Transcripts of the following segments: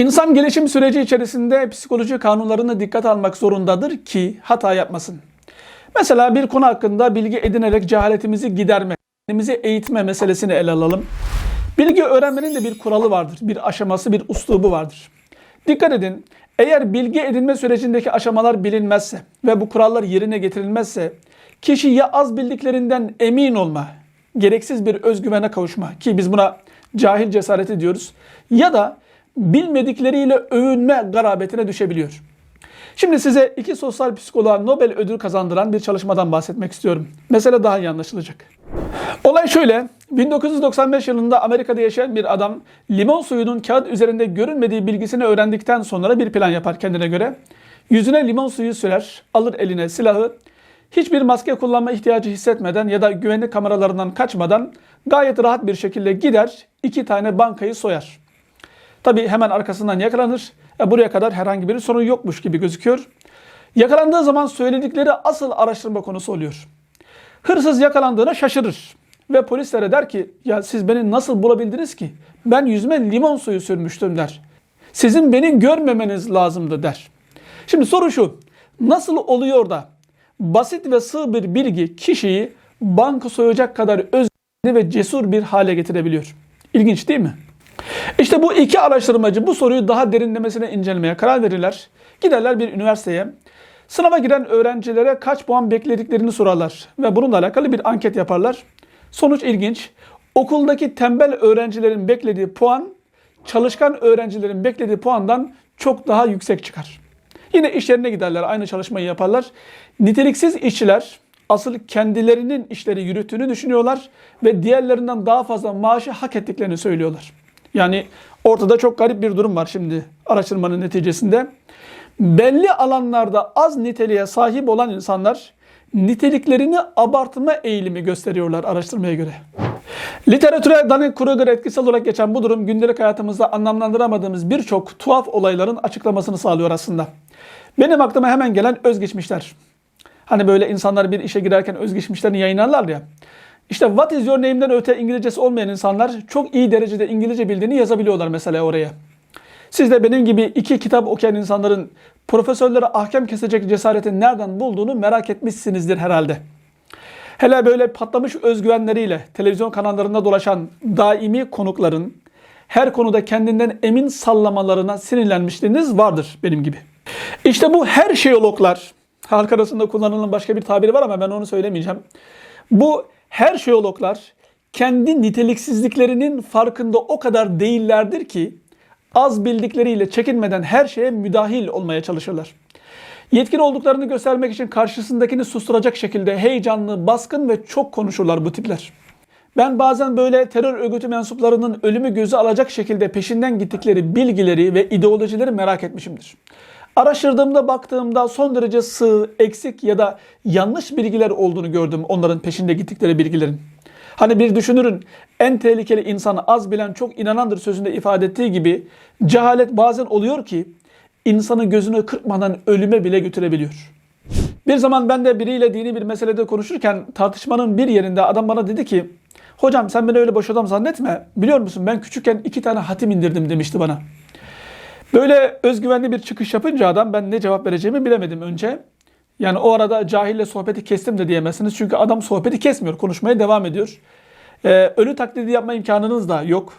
İnsan gelişim süreci içerisinde psikoloji kanunlarını dikkate almak zorundadır ki hata yapmasın. Mesela bir konu hakkında bilgi edinerek cehaletimizi giderme, kendimizi eğitme meselesini ele alalım. Bilgi öğrenmenin de bir kuralı vardır, bir aşaması, bir uslubu vardır. Dikkat edin, eğer bilgi edinme sürecindeki aşamalar bilinmezse ve bu kurallar yerine getirilmezse, kişi ya az bildiklerinden emin olma, gereksiz bir özgüvene kavuşma ki biz buna cahil cesareti diyoruz ya da bilmedikleriyle övünme garabetine düşebiliyor. Şimdi size iki sosyal psikoloğa Nobel ödülü kazandıran bir çalışmadan bahsetmek istiyorum. Mesele daha iyi anlaşılacak. Olay şöyle. 1995 yılında Amerika'da yaşayan bir adam limon suyunun kağıt üzerinde görünmediği bilgisini öğrendikten sonra bir plan yapar kendine göre. Yüzüne limon suyu sürer, alır eline silahı, hiçbir maske kullanma ihtiyacı hissetmeden ya da güvenlik kameralarından kaçmadan gayet rahat bir şekilde gider, iki tane bankayı soyar. Tabi hemen arkasından yakalanır. E, buraya kadar herhangi bir sorun yokmuş gibi gözüküyor. Yakalandığı zaman söyledikleri asıl araştırma konusu oluyor. Hırsız yakalandığına şaşırır. Ve polislere der ki ya siz beni nasıl bulabildiniz ki? Ben yüzüme limon suyu sürmüştüm der. Sizin beni görmemeniz lazımdı der. Şimdi soru şu. Nasıl oluyor da basit ve sığ bir bilgi kişiyi banka soyacak kadar özgürlü ve cesur bir hale getirebiliyor? İlginç değil mi? İşte bu iki araştırmacı bu soruyu daha derinlemesine incelemeye karar verirler. Giderler bir üniversiteye. Sınava giren öğrencilere kaç puan beklediklerini sorarlar ve bununla alakalı bir anket yaparlar. Sonuç ilginç. Okuldaki tembel öğrencilerin beklediği puan çalışkan öğrencilerin beklediği puandan çok daha yüksek çıkar. Yine iş yerine giderler, aynı çalışmayı yaparlar. Niteliksiz işçiler asıl kendilerinin işleri yürüttüğünü düşünüyorlar ve diğerlerinden daha fazla maaşı hak ettiklerini söylüyorlar. Yani ortada çok garip bir durum var şimdi araştırmanın neticesinde. Belli alanlarda az niteliğe sahip olan insanlar niteliklerini abartma eğilimi gösteriyorlar araştırmaya göre. Literatüre Dunning-Kruger etkisi olarak geçen bu durum gündelik hayatımızda anlamlandıramadığımız birçok tuhaf olayların açıklamasını sağlıyor aslında. Benim aklıma hemen gelen özgeçmişler. Hani böyle insanlar bir işe girerken özgeçmişlerini yayınlarlar ya. İşte what is your name'den öte İngilizcesi olmayan insanlar çok iyi derecede İngilizce bildiğini yazabiliyorlar mesela oraya. Siz de benim gibi iki kitap okuyan insanların profesörlere ahkam kesecek cesaretin nereden bulduğunu merak etmişsinizdir herhalde. Hele böyle patlamış özgüvenleriyle televizyon kanallarında dolaşan daimi konukların her konuda kendinden emin sallamalarına sinirlenmişliğiniz vardır benim gibi. İşte bu her şeyologlar, halk arasında kullanılan başka bir tabiri var ama ben onu söylemeyeceğim. Bu her şeyologlar kendi niteliksizliklerinin farkında o kadar değillerdir ki az bildikleriyle çekinmeden her şeye müdahil olmaya çalışırlar. Yetkin olduklarını göstermek için karşısındakini susturacak şekilde heyecanlı, baskın ve çok konuşurlar bu tipler. Ben bazen böyle terör örgütü mensuplarının ölümü göze alacak şekilde peşinden gittikleri bilgileri ve ideolojileri merak etmişimdir. Araştırdığımda baktığımda son derece sığ, eksik ya da yanlış bilgiler olduğunu gördüm onların peşinde gittikleri bilgilerin. Hani bir düşünürün en tehlikeli insanı az bilen çok inanandır sözünde ifade ettiği gibi cehalet bazen oluyor ki insanı gözünü kırpmadan ölüme bile götürebiliyor. Bir zaman ben de biriyle dini bir meselede konuşurken tartışmanın bir yerinde adam bana dedi ki Hocam sen beni öyle boş adam zannetme. Biliyor musun ben küçükken iki tane hatim indirdim demişti bana. Böyle özgüvenli bir çıkış yapınca adam ben ne cevap vereceğimi bilemedim önce. Yani o arada cahille sohbeti kestim de diyemezsiniz. Çünkü adam sohbeti kesmiyor, konuşmaya devam ediyor. Ee, ölü taklidi yapma imkanınız da yok.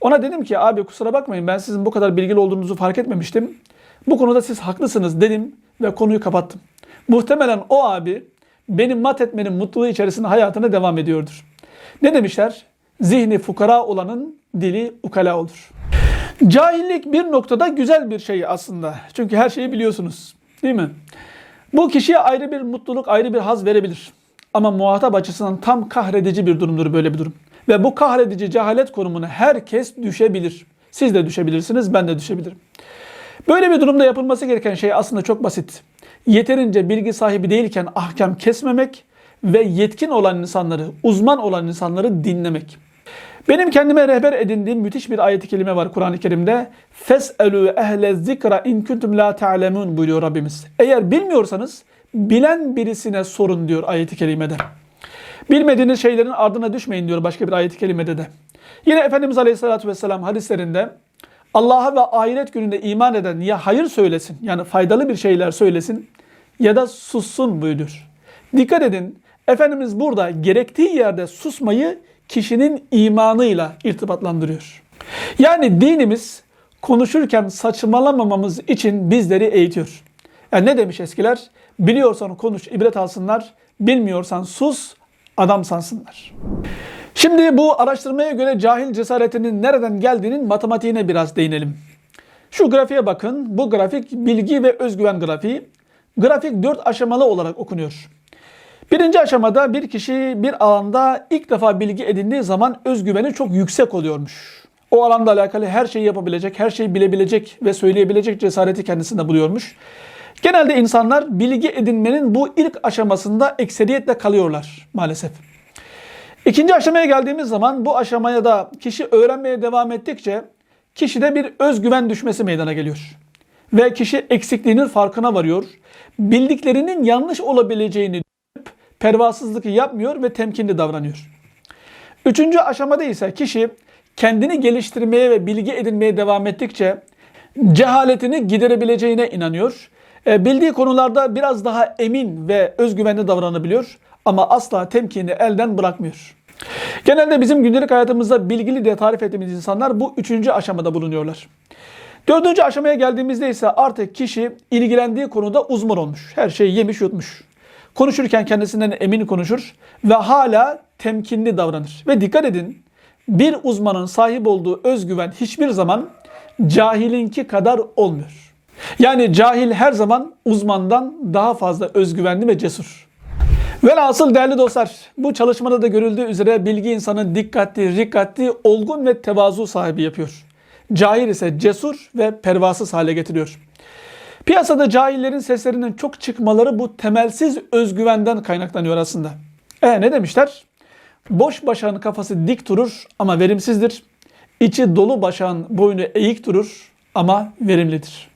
Ona dedim ki abi kusura bakmayın ben sizin bu kadar bilgili olduğunuzu fark etmemiştim. Bu konuda siz haklısınız dedim ve konuyu kapattım. Muhtemelen o abi benim mat etmenin mutluluğu içerisinde hayatına devam ediyordur. Ne demişler? Zihni fukara olanın dili ukala olur. Cahillik bir noktada güzel bir şey aslında. Çünkü her şeyi biliyorsunuz. Değil mi? Bu kişiye ayrı bir mutluluk, ayrı bir haz verebilir. Ama muhatap açısından tam kahredici bir durumdur böyle bir durum. Ve bu kahredici cehalet konumuna herkes düşebilir. Siz de düşebilirsiniz, ben de düşebilirim. Böyle bir durumda yapılması gereken şey aslında çok basit. Yeterince bilgi sahibi değilken ahkam kesmemek ve yetkin olan insanları, uzman olan insanları dinlemek. Benim kendime rehber edindiğim müthiş bir ayet-i kerime var Kur'an-ı Kerim'de. Fes'elû ehle zikra in kuntum la ta'lemun buyuruyor Rabbimiz. Eğer bilmiyorsanız bilen birisine sorun diyor ayet-i kerimede. Bilmediğiniz şeylerin ardına düşmeyin diyor başka bir ayet-i kerimede de. Yine Efendimiz Aleyhisselatü Vesselam hadislerinde Allah'a ve ahiret gününe iman eden ya hayır söylesin yani faydalı bir şeyler söylesin ya da sussun buyuruyor. Dikkat edin Efendimiz burada gerektiği yerde susmayı kişinin imanıyla irtibatlandırıyor. Yani dinimiz konuşurken saçmalamamamız için bizleri eğitiyor. Yani ne demiş eskiler? Biliyorsan konuş, ibret alsınlar. Bilmiyorsan sus, adam sansınlar. Şimdi bu araştırmaya göre cahil cesaretinin nereden geldiğinin matematiğine biraz değinelim. Şu grafiğe bakın. Bu grafik bilgi ve özgüven grafiği. Grafik 4 aşamalı olarak okunuyor. Birinci aşamada bir kişi bir alanda ilk defa bilgi edindiği zaman özgüveni çok yüksek oluyormuş. O alanda alakalı her şeyi yapabilecek, her şeyi bilebilecek ve söyleyebilecek cesareti kendisinde buluyormuş. Genelde insanlar bilgi edinmenin bu ilk aşamasında ekseriyetle kalıyorlar maalesef. İkinci aşamaya geldiğimiz zaman bu aşamaya da kişi öğrenmeye devam ettikçe kişide bir özgüven düşmesi meydana geliyor. Ve kişi eksikliğinin farkına varıyor. Bildiklerinin yanlış olabileceğini pervasızlık yapmıyor ve temkinli davranıyor. Üçüncü aşamada ise kişi kendini geliştirmeye ve bilgi edinmeye devam ettikçe cehaletini giderebileceğine inanıyor. E, Bildiği konularda biraz daha emin ve özgüvenli davranabiliyor ama asla temkini elden bırakmıyor. Genelde bizim gündelik hayatımızda bilgili diye tarif ettiğimiz insanlar bu üçüncü aşamada bulunuyorlar. Dördüncü aşamaya geldiğimizde ise artık kişi ilgilendiği konuda uzman olmuş. Her şeyi yemiş yutmuş. Konuşurken kendisinden emin konuşur ve hala temkinli davranır. Ve dikkat edin bir uzmanın sahip olduğu özgüven hiçbir zaman cahilinki kadar olmuyor. Yani cahil her zaman uzmandan daha fazla özgüvenli ve cesur. Velhasıl değerli dostlar, bu çalışmada da görüldüğü üzere bilgi insanı dikkatli, rikkatli, olgun ve tevazu sahibi yapıyor. Cahil ise cesur ve pervasız hale getiriyor. Piyasada cahillerin seslerinin çok çıkmaları bu temelsiz özgüvenden kaynaklanıyor aslında. E ne demişler? Boş başağın kafası dik durur ama verimsizdir. İçi dolu başağın boynu eğik durur ama verimlidir.